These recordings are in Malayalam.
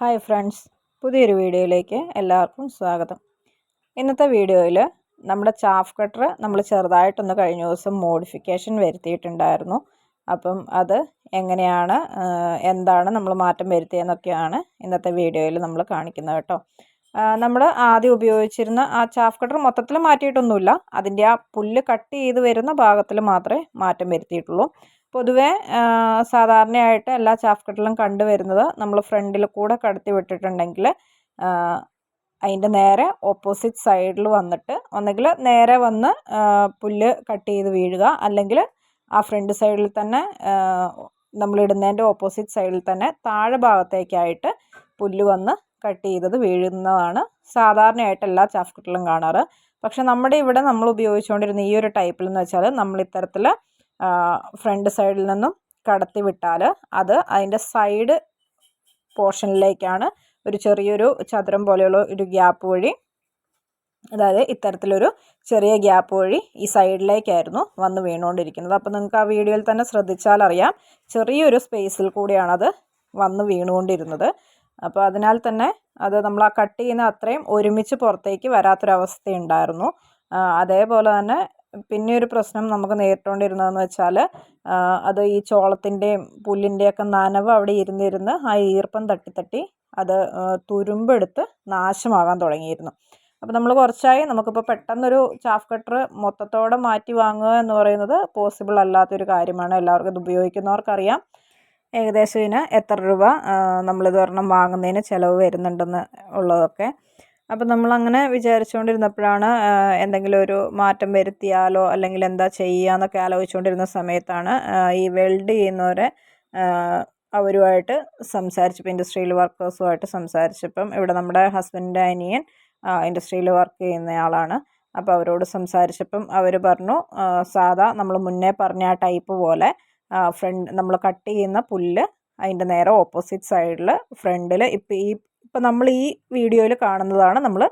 ഹായ് ഫ്രണ്ട്സ് പുതിയൊരു വീഡിയോയിലേക്ക് എല്ലാവർക്കും സ്വാഗതം. ഇന്നത്തെ വീഡിയോയിൽ നമ്മുടെ ചാഫ് കട്ടർ നമ്മൾ ചെറുതായിട്ടൊന്ന് കഴിഞ്ഞ ദിവസം മോഡിഫിക്കേഷൻ വരുത്തിയിട്ടുണ്ടായിരുന്നു. അപ്പം അത് എങ്ങനെയാണ് എന്താണ് നമ്മൾ മാറ്റം വരുത്തിയെന്നൊക്കെയാണ് ഇന്നത്തെ വീഡിയോയിൽ നമ്മൾ കാണിക്കുന്നത് കേട്ടോ. നമ്മൾ ആദ്യം ഉപയോഗിച്ചിരുന്ന ആ ചാഫ് കട്ടർ മൊത്തത്തിൽ മാറ്റിയിട്ടൊന്നുമില്ല. അതിന്റെ ആ പുല്ല് കട്ട് ചെയ്ത് വരുന്ന ഭാഗത്തിൽ മാത്രമേ മാറ്റം വരുത്തിയിട്ടുള്ളൂ. പൊതുവേ സാധാരണയായിട്ട് എല്ലാ ചാഫ് കട്ടറിലും കണ്ടുവരുന്നത് നമ്മൾ ഫ്രണ്ടിൽ കൂടെ കടത്തി വിട്ടിട്ടുണ്ടെങ്കിൽ അതിന്റെ നേരെ ഓപ്പോസിറ്റ് സൈഡിൽ വന്നിട്ട് ഒന്നുകിൽ നേരെ വന്ന് പുല്ല് കട്ട് ചെയ്ത് വീഴുക അല്ലെങ്കിൽ ആ ഫ്രണ്ട് സൈഡിൽ തന്നെ നമ്മളിടുന്നതിന്റെ ഓപ്പോസിറ്റ് സൈഡിൽ തന്നെ താഴെ ഭാഗത്തേക്കായിട്ട് പുല്ല് വന്ന് കട്ട് ചെയ്തത് വീഴുന്നതാണ് സാധാരണയായിട്ട് എല്ലാ ചാഫ് കട്ടറിലും കാണാറ്. പക്ഷെ നമ്മുടെ ഇവിടെ നമ്മൾ ഉപയോഗിച്ചുകൊണ്ടിരുന്ന ഈ ഒരു ടൈപ്പിൽ എന്ന് വെച്ചാൽ നമ്മൾ ഇത്തരത്തിൽ ഫ്രണ്ട് സൈഡിൽ നിന്നും കടത്തി വിട്ടാൽ അത് അതിന്റെ സൈഡ് പോർഷനിലേക്കാണ് ഒരു ചെറിയൊരു ചതുരം പോലെയുള്ള ഒരു ഗ്യാപ്പ് വഴി അതായത് ഇത്തരത്തിലൊരു ചെറിയ ഗ്യാപ്പ് വഴി ഈ സൈഡിലേക്കായിരുന്നു വന്ന് വീണുകൊണ്ടിരിക്കുന്നത്. അപ്പോൾ നിങ്ങൾക്ക് ആ വീഡിയോയിൽ തന്നെ ശ്രദ്ധിച്ചാൽ അറിയാം ചെറിയൊരു സ്പേസിൽ കൂടിയാണത് വന്ന് വീണുകൊണ്ടിരുന്നത്. അപ്പോൾ അതിനാൽ തന്നെ അത് നമ്മൾ ആ കട്ട് ചെയ്യുന്ന അത്രയും ഒരുമിച്ച് പുറത്തേക്ക് വരാത്തൊരവസ്ഥയുണ്ടായിരുന്നു. അതേപോലെ തന്നെ പിന്നെ ഒരു പ്രശ്നം നമുക്ക് നേരിട്ടുകൊണ്ടിരുന്നതെന്ന് വെച്ചാൽ അത് ഈ ചോളത്തിന്റെയും പുല്ലിന്റെയൊക്കെ നനവ് അവിടെ ഇരുന്നിരുന്ന് ആ ഈർപ്പം തട്ടി തട്ടി അത് തുരുമ്പെടുത്ത് നാശമാകാൻ തുടങ്ങിയിരുന്നു. അപ്പോൾ നമ്മൾ കുറച്ചായി നമുക്കിപ്പോൾ പെട്ടെന്നൊരു ചാഫ് കട്ടർ മൊത്തത്തോടെ മാറ്റി വാങ്ങുക എന്ന് പറയുന്നത് പോസിബിൾ അല്ലാത്തൊരു കാര്യമാണ്. എല്ലാവർക്കും ഇത് ഉപയോഗിക്കുന്നവർക്കറിയാം. ഏകദേശം ഇതിന് എത്ര രൂപ നമ്മളിത് ഒരെണ്ണം വാങ്ങുന്നതിന് ചിലവ് വരുന്നുണ്ടെന്ന് ഉള്ളതൊക്കെ. അപ്പം നമ്മളങ്ങനെ വിചാരിച്ചുകൊണ്ടിരുന്നപ്പോഴാണ് എന്തെങ്കിലും ഒരു മാറ്റം വരുത്തിയാലോ അല്ലെങ്കിൽ എന്താ ചെയ്യുക എന്നൊക്കെ ആലോചിച്ചുകൊണ്ടിരുന്ന സമയത്താണ് ഈ വെൽഡ് ചെയ്യുന്നവരെ അവരുമായിട്ട് സംസാരിച്ചപ്പോൾ ഇൻഡസ്ട്രിയിൽ വർക്കേഴ്സുമായിട്ട് സംസാരിച്ചപ്പം ഇവിടെ നമ്മുടെ ഹസ്ബൻഡിന്റെ അനിയൻ ഇൻഡസ്ട്രിയിൽ വർക്ക് ചെയ്യുന്നയാളാണ്. അപ്പോൾ അവരോട് സംസാരിച്ചപ്പം അവർ പറഞ്ഞു സാധാ നമ്മൾ മുന്നേ പറഞ്ഞ ആ ടൈപ്പ് പോലെ ഫ്രണ്ട് നമ്മൾ കട്ട് ചെയ്യുന്ന പുല്ല് അതിന്റെ നേരെ ഓപ്പോസിറ്റ് സൈഡിൽ ഫ്രണ്ടിൽ ഇപ്പോൾ ഈ ഇപ്പം നമ്മൾ ഈ വീഡിയോയിൽ കാണുന്നതാണ് നമ്മൾ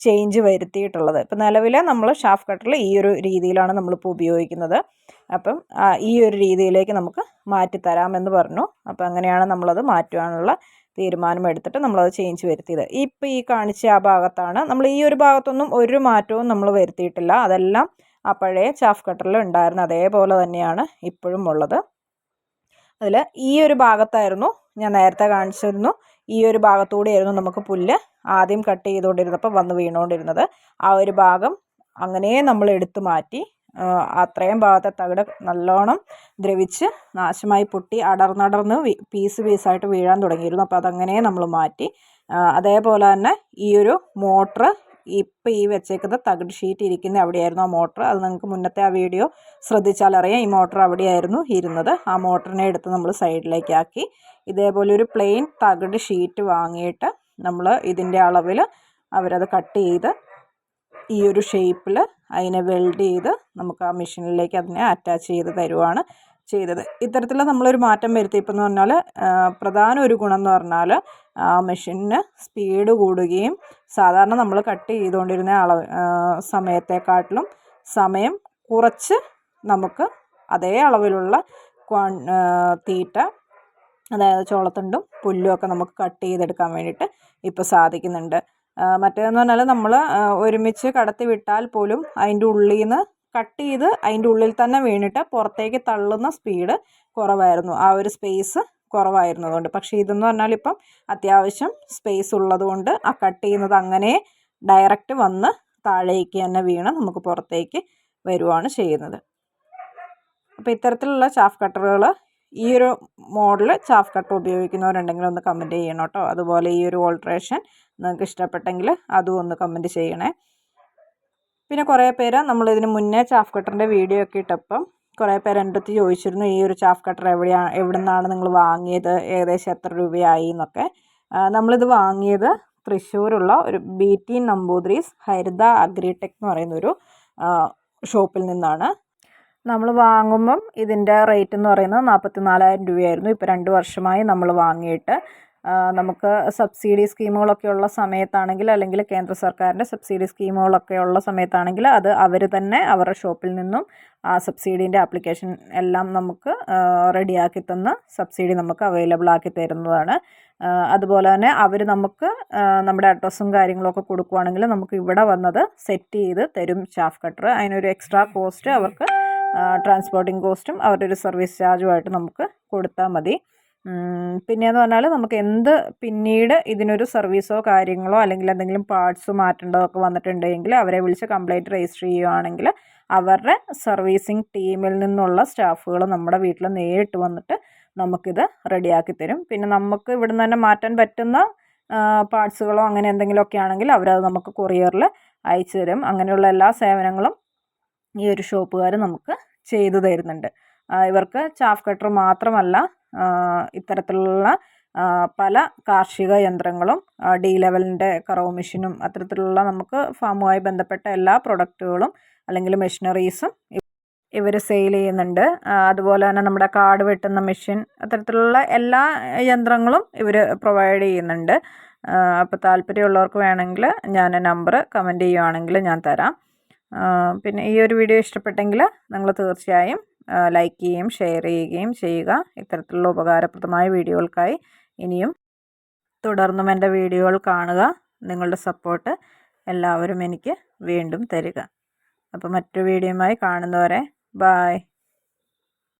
ചേഞ്ച് വരുത്തിയിട്ടുള്ളത്. ഇപ്പം നിലവിൽ നമ്മൾ ഷാഫ് കട്ടറിൽ ഈ ഒരു രീതിയിലാണ് നമ്മളിപ്പോൾ ഉപയോഗിക്കുന്നത്. അപ്പം ഈ ഒരു രീതിയിലേക്ക് നമുക്ക് മാറ്റിത്തരാമെന്ന് പറഞ്ഞു. അപ്പം അങ്ങനെയാണ് നമ്മളത് മാറ്റുവാനുള്ള തീരുമാനം എടുത്തിട്ട് നമ്മളത് ചേഞ്ച് വരുത്തിയത്. ഇപ്പം ഈ കാണിച്ച ആ ഭാഗത്താണ് നമ്മൾ ഈ ഒരു ഭാഗത്തൊന്നും ഒരു മാറ്റവും നമ്മൾ വരുത്തിയിട്ടില്ല. അതെല്ലാം ആ പഴയ ചാഫ് കട്ടറിൽ ഉണ്ടായിരുന്ന അതേപോലെ തന്നെയാണ് ഇപ്പോഴും ഉള്ളത്. അതിൽ ഈ ഒരു ഭാഗത്തായിരുന്നു ഞാൻ നേരത്തെ കാണിച്ചിരുന്നു. ഈ ഒരു ഭാഗത്തൂടെയായിരുന്നു നമുക്ക് പുല്ല് ആദ്യം കട്ട് ചെയ്തുകൊണ്ടിരുന്നപ്പോൾ വന്ന് വീണുകൊണ്ടിരുന്നത്. ആ ഒരു ഭാഗം അങ്ങനെ നമ്മൾ എടുത്തു മാറ്റി അത്രയും ഭാഗത്തെ തകിട് നല്ലോണം ദ്രവിച്ച് നാശമായി പൊട്ടി അടർന്നടർന്ന് പീസ് പീസായിട്ട് വീഴാൻ തുടങ്ങിയിരുന്നു. അപ്പോൾ അതങ്ങനെ നമ്മൾ മാറ്റി അതേപോലെ തന്നെ ഈ ഒരു മോട്ടർ ഇപ്പം ഈ വെച്ചേക്കുന്ന തകിട് ഷീറ്റ് ഇരിക്കുന്ന അവിടെയായിരുന്നു ആ മോട്ടർ അത് നിങ്ങൾക്ക് മുന്നത്തെ ആ വീഡിയോ ശ്രദ്ധിച്ചാൽ അറിയാം. ഈ മോട്ടർ അവിടെയായിരുന്നു ഇരുന്നത്. ആ മോട്ടറിനെ എടുത്ത് നമ്മൾ സൈഡിലേക്കാക്കി ഇതേപോലെ ഒരു പ്ലെയിൻ തകിട് ഷീറ്റ് വാങ്ങിയിട്ട് നമ്മൾ ഇതിന്റെ അളവിൽ അവരത് കട്ട് ചെയ്ത് ഈ ഒരു ഷേപ്പിൽ അതിനെ വെൽഡ് ചെയ്ത് നമുക്ക് ആ മെഷീനിലേക്ക് അതിനെ അറ്റാച്ച് ചെയ്ത് തരുവാണ്. ചെയ്തത്. ഇത്തരത്തിൽ നമ്മളൊരു മാറ്റം വരുത്തിയപ്പോൾ എന്ന് പറഞ്ഞാൽ പ്രധാന ഒരു ഗുണം എന്ന് പറഞ്ഞാൽ മെഷീനിന് സ്പീഡ് കൂടുകയും സാധാരണ നമ്മൾ കട്ട് ചെയ്തുകൊണ്ടിരുന്ന അളവ് സമയത്തെക്കാട്ടിലും സമയം കുറച്ച് നമുക്ക് അതേ അളവിലുള്ള തീറ്റ അതായത് ചോളത്തുണ്ടും പുല്ലും ഒക്കെ നമുക്ക് കട്ട് ചെയ്തെടുക്കാൻ വേണ്ടിയിട്ട് ഇപ്പോൾ സാധിക്കുന്നുണ്ട്. മറ്റേതെന്ന് പറഞ്ഞാൽ നമ്മൾ ഒരുമിച്ച് കടത്തി വിട്ടാൽ പോലും അതിന്റെ ഉള്ളിൽ നിന്ന് കട്ട് ചെയ്ത് അതിന്റെ ഉള്ളിൽ തന്നെ വീണിട്ട് പുറത്തേക്ക് തള്ളുന്ന സ്പീഡ് കുറവായിരുന്നു. ആ ഒരു സ്പേസ് കുറവായിരുന്നു അതുകൊണ്ട്. പക്ഷേ ഇതെന്ന് പറഞ്ഞാൽ ഇപ്പം അത്യാവശ്യം സ്പേസ് ഉള്ളതുകൊണ്ട് ആ കട്ട് ചെയ്യുന്നത് അങ്ങനെ ഡയറക്റ്റ് വന്ന് താഴേക്ക് തന്നെ വീണ് നമുക്ക് പുറത്തേക്ക് വരുവാണ് ചെയ്യുന്നത്. അപ്പോൾ ഇത്തരത്തിലുള്ള ചാഫ് കട്ടറുകൾ ഈ ഒരു മോഡൽ ചാഫ് കട്ടർ ഉപയോഗിക്കുന്നവരുണ്ടെങ്കിൽ ഒന്ന് കമന്റ് ചെയ്യണം കേട്ടോ. അതുപോലെ ഈ ഒരു ഓൾട്രേഷൻ നിങ്ങൾക്ക് ഇഷ്ടപ്പെട്ടെങ്കിൽ അതും ഒന്ന് കമന്റ് ചെയ്യണേ. പിന്നെ കുറേ പേര് നമ്മളിതിന് മുന്നേ ചാഫ് കട്ടറിന്റെ വീഡിയോ ഒക്കെ ഇട്ടപ്പം കുറേ പേര് എന്റെ അടുത്ത് ചോദിച്ചിരുന്നു ഈ ഒരു ചാഫ് കട്ടർ എവിടെയാണ് എവിടെ നിന്നാണ് നിങ്ങൾ വാങ്ങിയത്? ഏകദേശം എത്ര രൂപയായി? എന്നൊക്കെ. നമ്മളിത് വാങ്ങിയത് തൃശ്ശൂരുള്ള ഒരു B T Namboothiris Haritha agritech എന്ന് പറയുന്നൊരു ഷോപ്പിൽ നിന്നാണ്. നമ്മൾ വാങ്ങുമ്പം ഇതിന്റെ റേറ്റ് എന്ന് പറയുന്നത് നാൽപ്പത്തി നാലായിരം രൂപയായിരുന്നു. ഇപ്പോൾ രണ്ട് വർഷമായി നമ്മൾ വാങ്ങിയിട്ട് നമുക്ക് സബ്സിഡി സ്കീമുകളൊക്കെ ഉള്ള സമയത്താണെങ്കിൽ അല്ലെങ്കിൽ കേന്ദ്ര സർക്കാരിന്റെ സബ്സിഡി സ്കീമുകളൊക്കെ ഉള്ള സമയത്താണെങ്കിൽ അത് അവർ തന്നെ അവരുടെ ഷോപ്പിൽ നിന്നും ആ സബ്സിഡീന്റെ ആപ്ലിക്കേഷൻ എല്ലാം നമുക്ക് റെഡിയാക്കി തന്ന് സബ്സിഡി നമുക്ക് അവൈലബിൾ ആക്കി തരുന്നതാണ്. അതുപോലെ തന്നെ അവർ നമുക്ക് നമ്മുടെ അഡ്രസ്സും കാര്യങ്ങളൊക്കെ കൊടുക്കുവാണെങ്കിൽ നമുക്ക് ഇവിടെ വന്നത് സെറ്റ് ചെയ്ത് തരും ഷാഫ് കട്ടർ. അതിനൊരു എക്സ്ട്രാ കോസ്റ്റ് അവർക്ക് ട്രാൻസ്പോർട്ടിംഗ് കോസ്റ്റും അവരുടെ ഒരു സർവീസ് ചാർജുമായിട്ട് നമുക്ക് കൊടുത്താൽ മതി. പിന്നെയെന്ന് പറഞ്ഞാൽ നമുക്ക് എന്ത് പിന്നീട് ഇതിനൊരു സർവീസോ കാര്യങ്ങളോ അല്ലെങ്കിൽ എന്തെങ്കിലും പാർട്സ് മാറ്റേണ്ടതോ ഒക്കെ വന്നിട്ടുണ്ടെങ്കിൽ അവരെ വിളിച്ച് കംപ്ലൈന്റ് രജിസ്റ്റർ ചെയ്യുകയാണെങ്കിൽ അവരുടെ സർവീസിങ് ടീമിൽ നിന്നുള്ള സ്റ്റാഫുകൾ നമ്മുടെ വീട്ടിൽ നേരിട്ട് വന്നിട്ട് നമുക്കിത് റെഡിയാക്കി തരും. പിന്നെ നമുക്ക് ഇവിടുന്ന് തന്നെ മാറ്റാൻ പറ്റുന്ന പാർട്സുകളോ അങ്ങനെ എന്തെങ്കിലുമൊക്കെ ആണെങ്കിൽ അവരത് നമുക്ക് കൊറിയറിൽ അയച്ചു തരും. അങ്ങനെയുള്ള എല്ലാ സേവനങ്ങളും ഈ ഒരു ഷോപ്പുകാർ നമുക്ക് ചെയ്തു തരുന്നുണ്ട്. ഇവർക്ക് ചാഫ് കട്ടർ മാത്രമല്ല ഇത്തരത്തിലുള്ള പല കാർഷിക യന്ത്രങ്ങളും ഡി ലെവലിന്റെ കറവ് മെഷീനും അത്തരത്തിലുള്ള നമുക്ക് ഫാമുമായി ബന്ധപ്പെട്ട എല്ലാ പ്രൊഡക്റ്റുകളും അല്ലെങ്കിൽ മെഷീനറീസും ഇവർ സെയിൽ ചെയ്യുന്നുണ്ട്. അതുപോലെ തന്നെ നമ്മുടെ കാട് വെട്ടുന്ന മെഷീൻ അത്തരത്തിലുള്ള എല്ലാ യന്ത്രങ്ങളും ഇവർ പ്രൊവൈഡ് ചെയ്യുന്നുണ്ട്. അപ്പോൾ താല്പര്യമുള്ളവർക്ക് വേണമെങ്കിൽ ഞാൻ നമ്പർ കമന്റ് ചെയ്യുവാണെങ്കിൽ ഞാൻ തരാം. പിന്നെ ഈ ഒരു വീഡിയോ ഇഷ്ടപ്പെട്ടെങ്കിൽ നിങ്ങൾ തീർച്ചയായും ലൈക്ക് ചെയ്യുകയും ഷെയർ ചെയ്യുകയും ചെയ്യുക. ഇത്തരത്തിലുള്ള ഉപകാരപ്രദമായ വീഡിയോകൾക്കായി ഇനിയും തുടർന്നും എന്റെ വീഡിയോകൾ കാണുക. നിങ്ങളുടെ സപ്പോർട്ട് എല്ലാവരും എനിക്ക് വീണ്ടും തരിക. അപ്പോൾ മറ്റൊരു വീഡിയോയുമായി കാണുന്നവരെ ബായ്